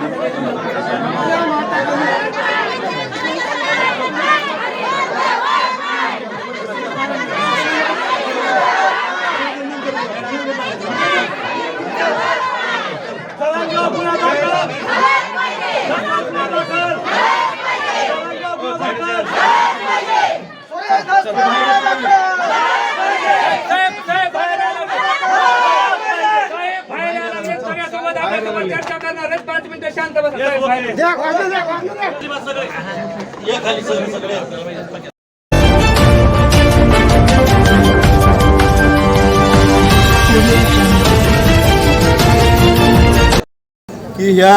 मी सगळ्यासोबत आपल्यासोबत चर्चा करणार आहे पाच मिनिटं शांत बसा. साहेब बाहेर. या. की ह्या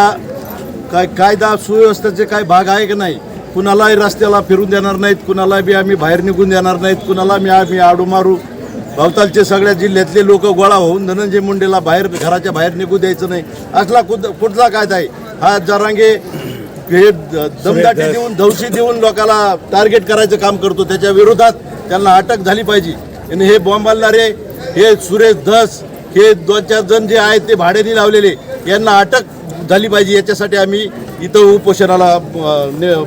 काय कायदा सुव्यवस्थेचे काय भाग आहे की नाही? कुणालाही रस्त्याला फिरून देणार नाहीत कुणाला बी आम्ही बाहेर निघून देणार नाहीत कुणाला मी आम्ही आडू मारू भवतालचे सगळ्या जिल्ह्यातले लोक गोळा होऊन धनंजय मुंडेला बाहेर घराच्या बाहेर निघू द्यायचं नाही. असला कुठ कुठला कायदा आहे? हा जरांगे हे दमदाटी देऊन धवशी देऊन लोकाला टार्गेट करायचं काम करतो. त्याच्या विरोधात त्यांना अटक झाली पाहिजे. आणि हे बॉम्ब मारणारे हे सुरेश धस हे दोन चार जण जे आहेत ते भाड्याने लावलेले यांना अटक झाली पाहिजे. याच्यासाठी आम्ही इथं उपोषणाला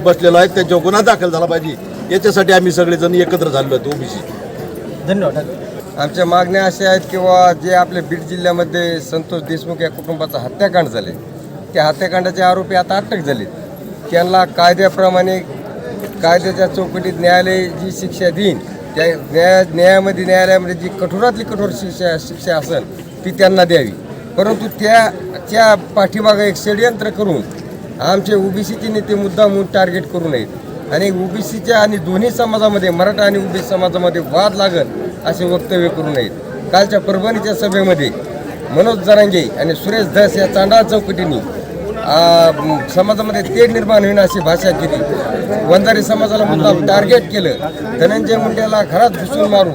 बसलेलो आहे. त्यांच्यावर गुन्हा दाखल झाला पाहिजे. याच्यासाठी आम्ही सगळेजण एकत्र झालो आहेत ओबीसी. आमच्या मागण्या अशा आहेत किंवा जे आपल्या बीड जिल्ह्यामध्ये संतोष देशमुख या कुटुंबाचा हत्याकांड झाले त्या हत्याकांडाचे आरोपी आता अटक झाले त्यांना कायद्याप्रमाणे कायद्याच्या चौकटीत न्यायालय जी शिक्षा देईन त्या न्याय न्यायामध्ये न्यायालयामध्ये जी कठोरातली कठोर शिक्षा शिक्षा असेल ती त्यांना द्यावी. परंतु त्या त्या पाठीमागं एक षडयंत्र करून आमचे ओबीसीचे नेते मुद्दा म्हणून टार्गेट करू नयेत. आणि ओबीसीच्या आणि दोन्ही समाजामध्ये मराठा आणि ओबीसी समाजामध्ये वाद लागल असे वक्तव्य करू नयेत. कालच्या परभणीच्या सभेमध्ये मनोज जरांगे आणि सुरेश धस या चांडाळ चौकटीने समाजामध्ये तेढ निर्माण होईन अशी भाषा केली. वंजारी समाजाला मुद्दा टार्गेट केलं. धनंजय मुंडेला घरात घुसून मारू.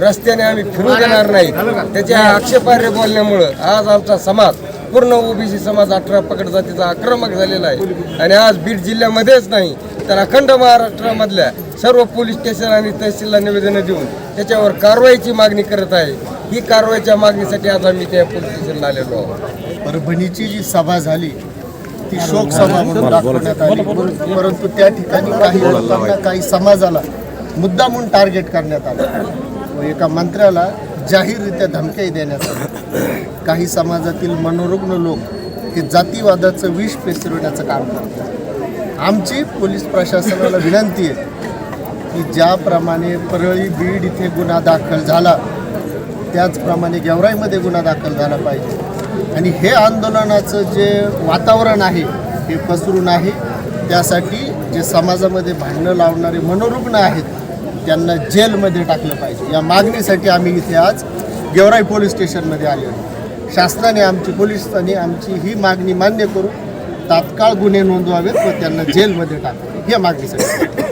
रस्त्याने आम्ही फिरू देणार नाही त्याच्या आक्षेपार्ह बोलण्यामुळं आज आमचा समाज पूर्ण ओबीसी समाज अठरा पकड जातीचा आक्रमक झालेला आहे. आणि आज बीड जिल्ह्यामध्येच नाही तर अखंड महाराष्ट्रामधल्या सर्व पोलीस स्टेशन आणि तहसीलला निवेदनं देऊन त्याच्यावर कारवाईची मागणी करत आहे. ही कारवाईच्या मागणीसाठी आज आम्ही त्या पोलीस स्टेशनला आलेलो आहोत. परभणीची जी सभा झाली ती शोक सभा म्हणून दाखवण्यात आली. परंतु त्या ठिकाणी काही लोकांना काही समाजाला मुद्दा म्हणून टार्गेट करण्यात आलं. व एका मंत्र्याला जाहीररित्या धमक्याही देण्यात आल्या. काही समाजातील मनोरुग्ण लोक हे जातीवादाचं विष पेसरवण्याचं काम करतात. आमची पोलीस प्रशासनाला विनंती आहे की ज्याप्रमाणे परळी बीड इथे गुन्हा दाखल झाला त्याचप्रमाणे गेवराईमध्ये गुन्हा दाखल झाला पाहिजे. आणि हे आंदोलनाचं जे वातावरण आहे हे पसरून आहे. त्यासाठी जे समाजामध्ये भांडणं लावणारे मनोरुग्ण आहेत त्यांना जेलमध्ये टाकलं पाहिजे. या मागणीसाठी आम्ही इथे आज गेवराई पोलीस स्टेशनमध्ये आलेलो शासनाने आमची पोलिसांनी आमची ही मागणी मान्य करून तात्काळ गुन्हे नोंदवावेत व त्यांना जेलमध्ये टाकावे या मागणीसाठी.